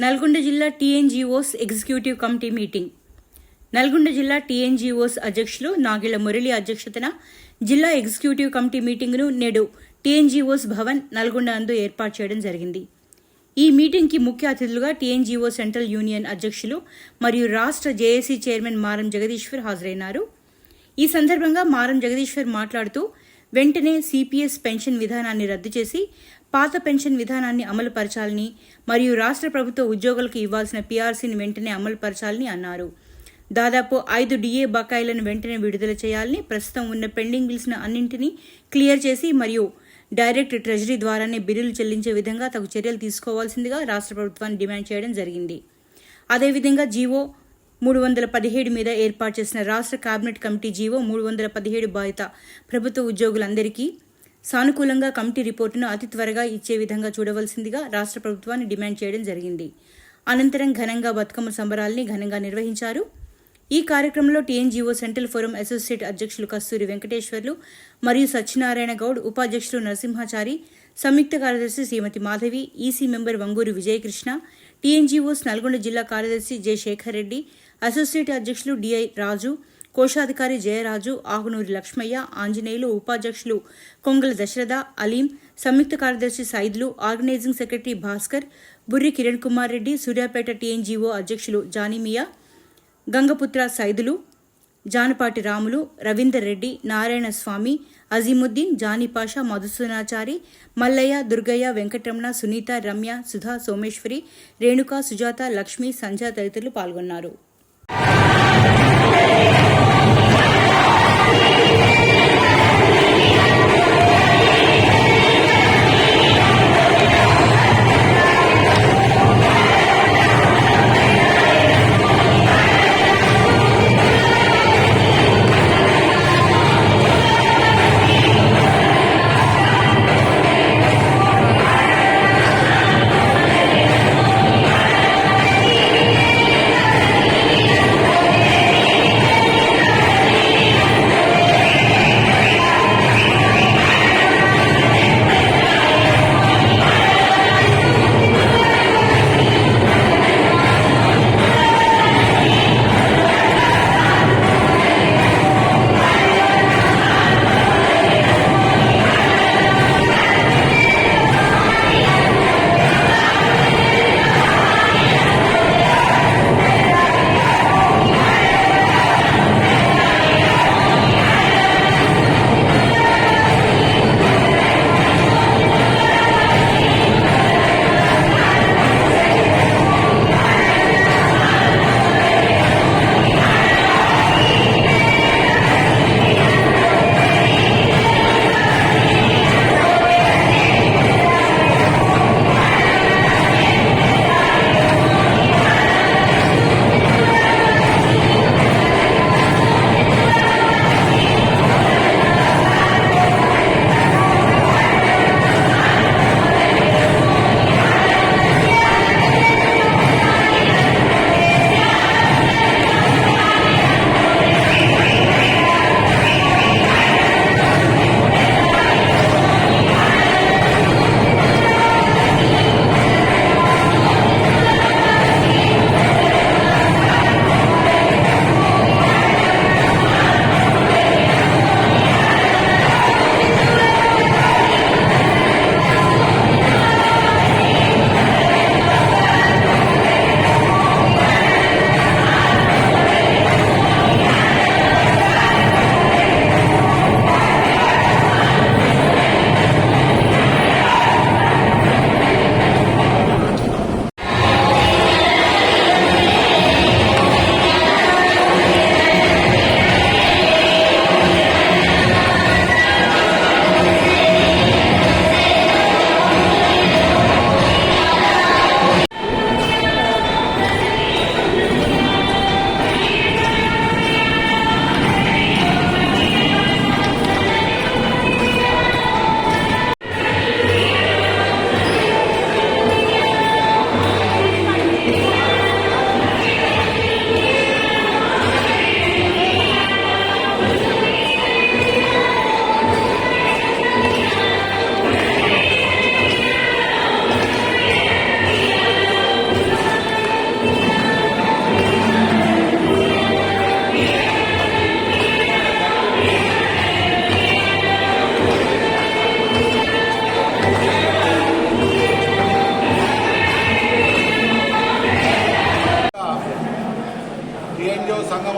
నల్గొండ జిల్లా TNGOs executive committee meeting. Nalgonda జిల్లా TNGOs అధ్యక్షులు నాగిళ్ళ మురళి అధ్యక్షతన జిల్లా ఎగ్జిక్యూటివ్ కమిటీ మీటింగ్ను నేడు టీఎన్జీఓస్ భవన్ నల్గొండ అందు ఏర్పాటు చేయడం జరిగింది. ఈ మీటింగ్కి ముఖ్య అతిథులుగా టీఎన్జీఓ సెంట్రల్ యూనియన్ అధ్యక్షులు మరియు రాష్ట్ర జేఏసీ చైర్మన్ మారం జగదీశ్వర్ హాజరైనారు. ఈ సందర్భంగా మారం జగదీశ్వర్ మాట్లాడుతూ వెంటనే సిపిఎస్ పెన్షన్ విధానాన్ని రద్దు చేసి పాత పెన్షన్ విధానాన్ని అమలు పరచాలని మరియు రాష్ట్ర ప్రభుత్వ ఉద్యోగులకు ఇవ్వాల్సిన పీఆర్సీని వెంటనే అమలు పరచాలని అన్నారు. దాదాపు ఐదు డిఏ బకాయిలను వెంటనే విడుదల చేయాలని ప్రస్తుతం ఉన్న పెండింగ్ బిల్స్ను అన్నింటినీ క్లియర్ చేసి మరియు డైరెక్ట్ ట్రెజరీ ద్వారానే బిల్లులు చెల్లించే విధంగా తగు చర్యలు తీసుకోవాల్సిందిగా రాష్ట్ర ప్రభుత్వాన్ని డిమాండ్ చేయడం జరిగింది. అదేవిధంగా జీవో మూడు వందల పదిహేడు మీద ఏర్పాటు చేసిన రాష్ట్ర కేబినెట్ కమిటీ జీవో మూడు వందల పదిహేడు బాధిత ప్రభుత్వ ఉద్యోగులందరికీ సానుకూలంగా కమిటీ రిపోర్టును అతి త్వరగా ఇచ్చే విధంగా చూడవలసిందిగా రాష్ట్ర ప్రభుత్వాన్ని డిమాండ్ చేయడం జరిగింది. అనంతరం ఘనంగా బతుకమ్మ సంబరాల్ని ఘనంగా నిర్వహించారు. ఈ కార్యక్రమంలో టీఎన్జీఓ సెంట్రల్ ఫోరం అసోసియేట్ అధ్యక్షులు కస్తూరి వెంకటేశ్వర్లు మరియు సత్యనారాయణ గౌడ్ ఉపాధ్యక్షులు నరసింహాచారి సంయుక్త కార్యదర్శి Srimati Madhavi EC member Vanguru Vijayakrishna TNGOs Nalgonda జిల్లా కార్యదర్శి జె శేఖర్ రెడ్డి అసోసియేట్ అధ్యక్షులు డిఐ రాజు కోశాధికారి జయరాజు ఆగునూరి లక్ష్మయ్య ఆంజనేయులు ఉపాధ్యక్షులు కొంగల దశరథ అలీం సంయుక్త కార్యదర్శి Saidulu organising secretary Bhaskar Burri Kiran Kumar Reddy Suryapet TNGO అధ్యక్షులు జానిమియా గంగపుత్ర సైదులు జానపాటి రాములు రవీందర్ రెడ్డి నారాయణ స్వామి అజీముద్దీన్ జానీపాషా మధుసూనాచారి మల్లయ్య దుర్గయ్య వెంకటరమణ సునీత రమ్య సుధా సోమేశ్వరి రేణుక సుజాత లక్ష్మి సంధ్య తదితరులు పాల్గొన్నారు.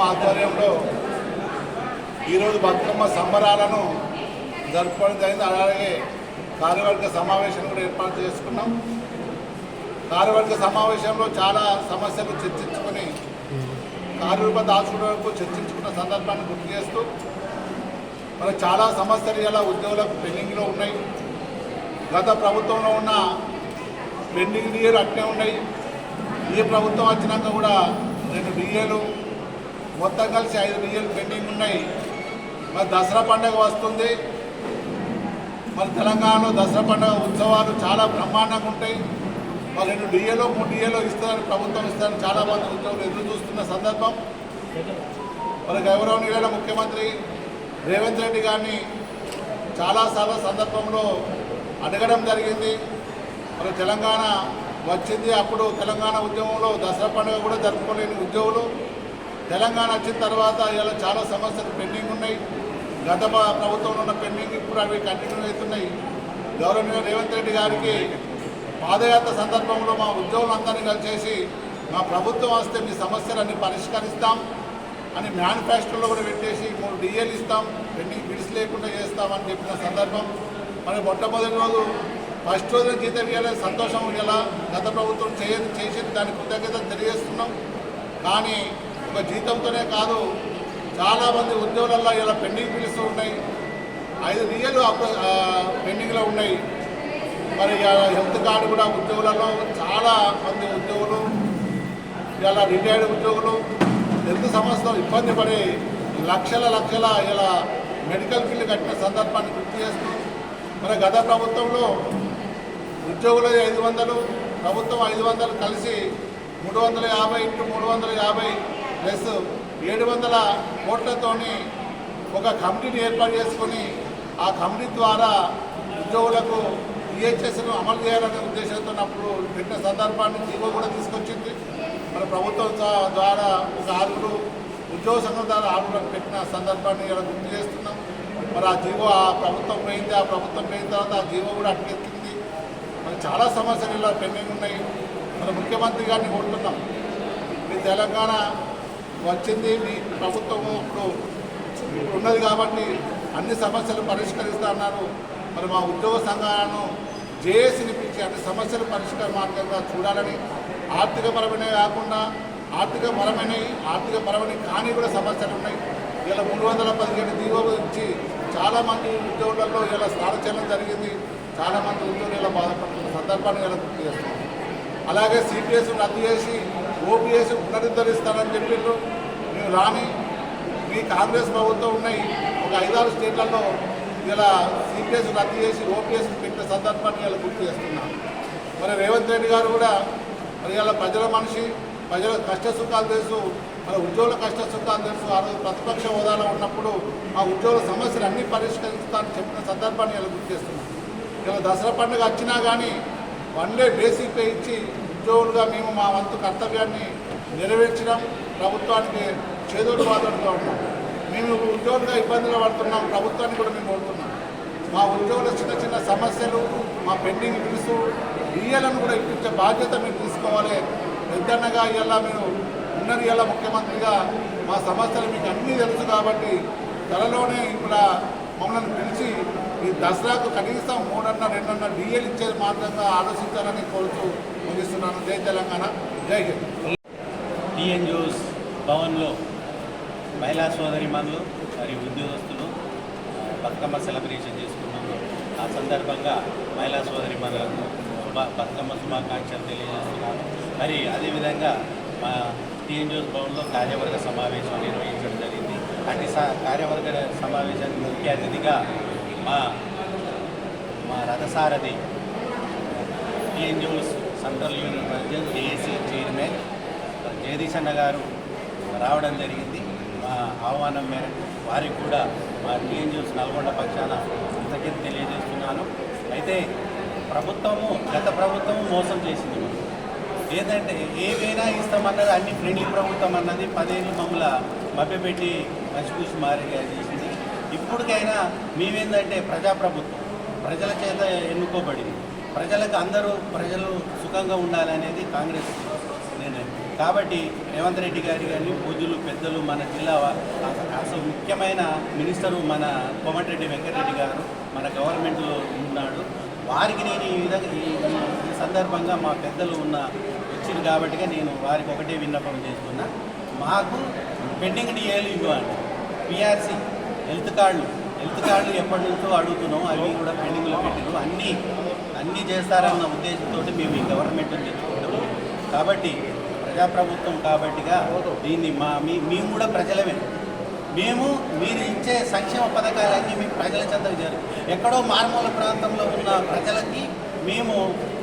ఆధ్వర్యంలో ఈరోజు బతుకమ్మ సంబరాలను జరుపుకోవడం జరిగింది. అలాగే కార్యవర్గ సమావేశం కూడా ఏర్పాటు చేసుకున్నాం. కార్యవర్గ సమావేశంలో చాలా సమస్యలు చర్చించుకొని కార్యరూప దాచుకునే వరకు చర్చించుకున్న సందర్భాన్ని గుర్తు చేస్తూ మనకు చాలా సమస్యలు ఇలా ఉద్యోగులకు పెండింగ్లో ఉన్నాయి. గత ప్రభుత్వంలో ఉన్న పెండింగ్ డిఏలు అట్లే ఉన్నాయి. ఈ ప్రభుత్వం వచ్చినాక కూడా రెండు డిఏలు మొత్తం కలిసి ఐదు డిఏలు పెండింగ్ ఉన్నాయి. మరి దసరా పండుగ వస్తుంది. మరి తెలంగాణలో దసరా పండుగ ఉత్సవాలు చాలా బ్రహ్మాండంగా ఉంటాయి. మరి రెండు డిఏలో మూడు డిఏలో ఇస్తారని ప్రభుత్వం ఇస్తారని చాలా మంది ఉద్యోగులు ఎదురు చూస్తున్న సందర్భం. మరి గౌరవనీయులైన ముఖ్యమంత్రి రేవంత్ రెడ్డి గారిని చాలాసార్లు సందర్భంలో అడగడం జరిగింది. మరి తెలంగాణ వచ్చింది. అప్పుడు తెలంగాణ ఉద్యమంలో దసరా పండుగ కూడా జరుపుకోలేని ఉద్యోగులు. తెలంగాణ వచ్చిన తర్వాత ఇలా చాలా సమస్యలు పెండింగ్ ఉన్నాయి. గత ప్రభుత్వంలో ఉన్న పెండింగ్ ఇప్పుడు అవి కంటిన్యూ అవుతున్నాయి. గౌరవనీయ రేవంత్ రెడ్డి గారికి పాదయాత్ర సందర్భంలో మా ఉద్యోగులందరినీ కలిసేసి మా ప్రభుత్వం వస్తే మీ సమస్యలన్నీ పరిష్కరిస్తాం అని మేనిఫెస్టోలో కూడా పెట్టేసి మూడు డిఏలు ఇస్తాం. పెండింగ్ బిడ్స్ లేకుండా చేస్తామని చెప్పిన సందర్భం. మరి మొట్టమొదటి రోజు ఫస్ట్ రోజు జీతం ఇవ్వలేదు సంతోషం ఇలా గత ప్రభుత్వం చేయదు చేసింది దాని కృతజ్ఞత తెలియజేస్తున్నాం. కానీ ఒక జీతంతోనే కాదు చాలామంది ఉద్యోగులలో ఇలా పెండింగ్ బిల్స్ ఉన్నాయి. ఐదు డిఏలు పెండింగ్లో ఉన్నాయి. మరి హెల్త్ కార్డు కూడా ఉద్యోగులలో చాలా మంది ఉద్యోగులు ఇలా రిటైర్డ్ ఉద్యోగులు హెల్త్ సమస్యలో ఇబ్బంది పడి లక్షల లక్షల ఇలా మెడికల్ బిల్లు కట్టిన సందర్భాన్ని గుర్తు చేస్తూ మరి గత ప్రభుత్వంలో ఉద్యోగులు ఐదు వందలు ప్రభుత్వం ఐదు వందలు కలిసి మూడు వందల యాభై ఇంటూ మూడు వందల యాభై ప్లస్ ఏడు వందల కోట్లతోని ఒక కమిటీని ఏర్పాటు చేసుకొని ఆ కమిటీ ద్వారా ఉద్యోగులకు ఈహెచ్ఎస్ను అమలు చేయాలనే ఉద్దేశంతో అప్పుడు పెట్టిన సందర్భాన్ని జీవో కూడా తీసుకొచ్చింది. మన ప్రభుత్వం ద్వారా ఒక ఆరుగురు ఉద్యోగ సంఘం ద్వారా ఆరుగురు పెట్టిన సందర్భాన్ని ఇలా గుర్తు చేస్తున్నాం. మరి ఆ జీవో ఆ ప్రభుత్వం పోయింది ఆ ప్రభుత్వం పోయిన తర్వాత ఆ జీవో కూడా అటుకెత్తింది మరి చాలా సమస్యలు ఇలా పెండింగ్ ఉన్నాయి. మన ముఖ్యమంత్రి గారిని కోరుతున్నాం. మీ తెలంగాణ వచ్చింది. మీ ప్రభుత్వము ఇప్పుడు ఉన్నది కాబట్టి అన్ని సమస్యలు పరిష్కరిస్తా అన్నారు. మరి మా ఉద్యోగ సంఘాలను జేఏసీని పిలిచి అన్ని సమస్యలు పరిష్కార మార్గంగా చూడాలని ఆర్థికపరమైన కాకుండా ఆర్థికపరమైన ఆర్థికపరమైన కానీ కూడా సమస్యలు ఉన్నాయి. ఇలా మూడు వందల పదిహేడు దిగువ ఇచ్చి చాలామంది ఉద్యోగులలో ఇలా స్థానచలనం జరిగింది. చాలామంది ఉద్యోగులు ఇలా బాధపడుతున్న సందర్భాన్ని ఇలా గుర్తు చేస్తున్నాం అలాగే సిపిఎస్ రద్దు చేసి ఓపీఎస్ పునరుద్ధరిస్తానని చెప్పిండ్రు. మేము రాని మీ కాంగ్రెస్ ప్రభుత్వం ఉన్నాయి ఒక ఐదారు స్టేట్లలో ఇలా సిపిఎస్ రద్దు చేసి ఓపీఎస్ పెట్టిన సందర్భాన్ని ఇలా గుర్తు చేస్తున్నాం. మరి రేవంత్ రెడ్డి గారు కూడా మరి ఇలా ప్రజల మనిషి ప్రజల కష్ట సుఖాలు తెలుసు. మన ఉద్యోగుల కష్ట సుఖాలు తెలుసు. ఆ రోజు ప్రతిపక్ష హోదాలో ఉన్నప్పుడు ఆ ఉద్యోగుల సమస్యలు అన్నీ పరిష్కరిస్తానని చెప్పిన సందర్భాన్ని ఇలా గుర్తు చేస్తున్నాం. ఇలా దసరా పండుగ వచ్చినా కానీ వన్ డే బేసిక్ పే ఇచ్చి ఉద్యోగులుగా మేము మా వంతు కర్తవ్యాన్ని నెరవేర్చడం ప్రభుత్వానికి చేదోడు వాదోడుగా ఉన్నాం. మేము ఉద్యోగులుగా ఇబ్బందులు పడుతున్నాం. ప్రభుత్వాన్ని కూడా మేము కోరుతున్నాం. మా ఉద్యోగుల చిన్న చిన్న సమస్యలు మా పెండింగ్ బిల్స్ ఇయ్యాలను కూడా ఇప్పించే బాధ్యత మీరు తీసుకోవాలి. పెద్దన్నగా ఇలా మీరు ఉన్నది ఇలా ముఖ్యమంత్రిగా మా సమస్యలు మీకు అన్నీ తెలుసు కాబట్టి త్వరలోనే ఇక్కడ మమ్మల్ని పిలిచి ఈ దసరాకు కనీసం మూడన్న రెండన్న డిఏలు ఇచ్చేది మాత్రంగా ఆలోచించాలని కోరుతూ ముగిస్తున్నాను జై తెలంగాణ. జై హింద్. టీఎన్జిఓస్ భవన్లో మహిళా సోదరి మనులు మరియు ఉద్యోగస్తులు బతుకమ్మ సెలబ్రేషన్ చేసుకున్నాము. ఆ సందర్భంగా మహిళా సోదరి మనులకు బతుకమ్మ శుభాకాంక్షలు తెలియజేస్తున్నాను. మరి అదేవిధంగా మా టీఎన్జిఓస్ భవన్లో కార్యవర్గ సమావేశం నిర్వహించడం జరిగింది. అటు సా కార్యవర్గ సమావేశానికి ముఖ్య అతిథిగా మా మా రథసారథి TNGOs central union president JAC chairman Jagadish అన్న గారు రావడం జరిగింది. మా ఆహ్వానం మేరకు వారికి కూడా మా టీఎన్జిఓస్ నల్గొండ పక్షాన కృతజ్ఞత తెలియజేస్తున్నాను. అయితే ప్రభుత్వము గత ప్రభుత్వము మోసం చేసింది. ఏంటంటే ఏవైనా ఇస్తామన్నది అన్ని ఫ్రెండ్లీ ప్రభుత్వం అన్నది పదేళ్ళు మమ్మల్ని మభ్యపెట్టి మసిపూసి మారిగా చేసింది. ఇప్పటికైనా మేమేందంటే ప్రజాప్రభుత్వం ప్రజల చేత ఎన్నుకోబడింది. ప్రజలకు అందరూ ప్రజలు సుఖంగా ఉండాలనేది కాంగ్రెస్ నిర్ణయం. కాబట్టి రేవంత్ రెడ్డి గారి కానీ పూజలు పెద్దలు మన జిల్లా అసలు ముఖ్యమైన మినిస్టరు మన కోమటిరెడ్డి వెంకటరెడ్డి గారు మన గవర్నమెంట్లో ఉన్నాడు. వారికి నేను ఈ విధంగా ఈ సందర్భంగా మా పెద్దలు ఉన్న వచ్చింది కాబట్టి నేను వారికి ఒకటే విన్నపం చేస్తున్నా. మాకు పెండింగ్ డిఏలు ఇవ్వండి. పిఆర్సీ హెల్త్ కార్డులు హెల్త్ కార్డులు ఎప్పటి నుంచో అడుగుతున్నాం అవి కూడా పెండింగ్లో పెట్టినాం అన్నీ అన్నీ చేస్తారన్న ఉద్దేశంతో మేము ఈ గవర్నమెంట్ తెచ్చుకుంటాము కాబట్టి ప్రజాప్రభుత్వం కాబట్టిగా దీన్ని మా మీ మేము కూడా ప్రజలమే. మేము మీరు ఇచ్చే సంక్షేమ పథకాలన్నీ మీ ప్రజల చెంతకు చేరు ఎక్కడో మారుమూల ప్రాంతంలో ఉన్న ప్రజలకి మేము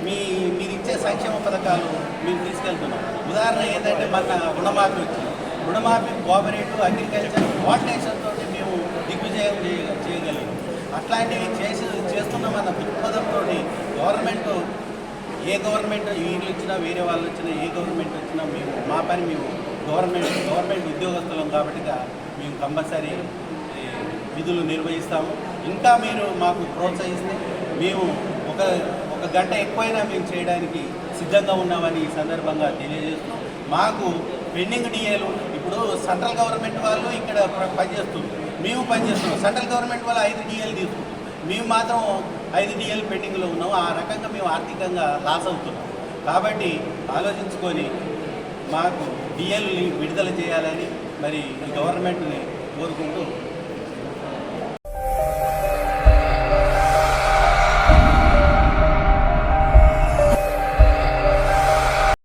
మీ మీరు ఇచ్చే సంక్షేమ పథకాలు మేము తీసుకెళ్తున్నాం ఉదాహరణ ఏంటంటే మన రుణమాఫీ వచ్చింది. రుణమాఫీ కోఆపరేటివ్ అగ్రికల్చర్ కోఆర్డినేషన్ తోటి మేము దిగ్విజయం చేయగలిగాం అట్లాంటివి చేసి చేస్తున్నామన్న దృక్పథంతో గవర్నమెంట్ ఏ గవర్నమెంట్ వీళ్ళు వచ్చినా వేరే వాళ్ళు వచ్చినా ఏ గవర్నమెంట్ వచ్చినా మేము మా పని మేము గవర్నమెంట్ గవర్నమెంట్ ఉద్యోగస్తులం కాబట్టి మేము కంపల్సరీ విధులు నిర్వహిస్తాము. ఇంకా మీరు మాకు ప్రోత్సహిస్తే మేము ఒక ఒక గంట ఎక్కువైనా మేము చేయడానికి సిద్ధంగా ఉన్నామని ఈ సందర్భంగా తెలియజేస్తూ మాకు పెండింగ్ డిఏలు ఇప్పుడు సెంట్రల్ గవర్నమెంట్ వాళ్ళు ఇక్కడ పనిచేస్తుంది మేము పనిచేస్తున్నాం సెంట్రల్ గవర్నమెంట్ వల్ల ఐదు డిఎల్ తీసుకుంటాం మేము మాత్రం ఐదు డిఎల్ పెండింగ్లో ఉన్నాం. ఆ రకంగా మేము ఆర్థికంగా లాస్ అవుతున్నాం. కాబట్టి ఆలోచించుకొని మాకు డిఎల్ని విడుదల చేయాలని మరి ఈ గవర్నమెంట్ని కోరుకుంటూ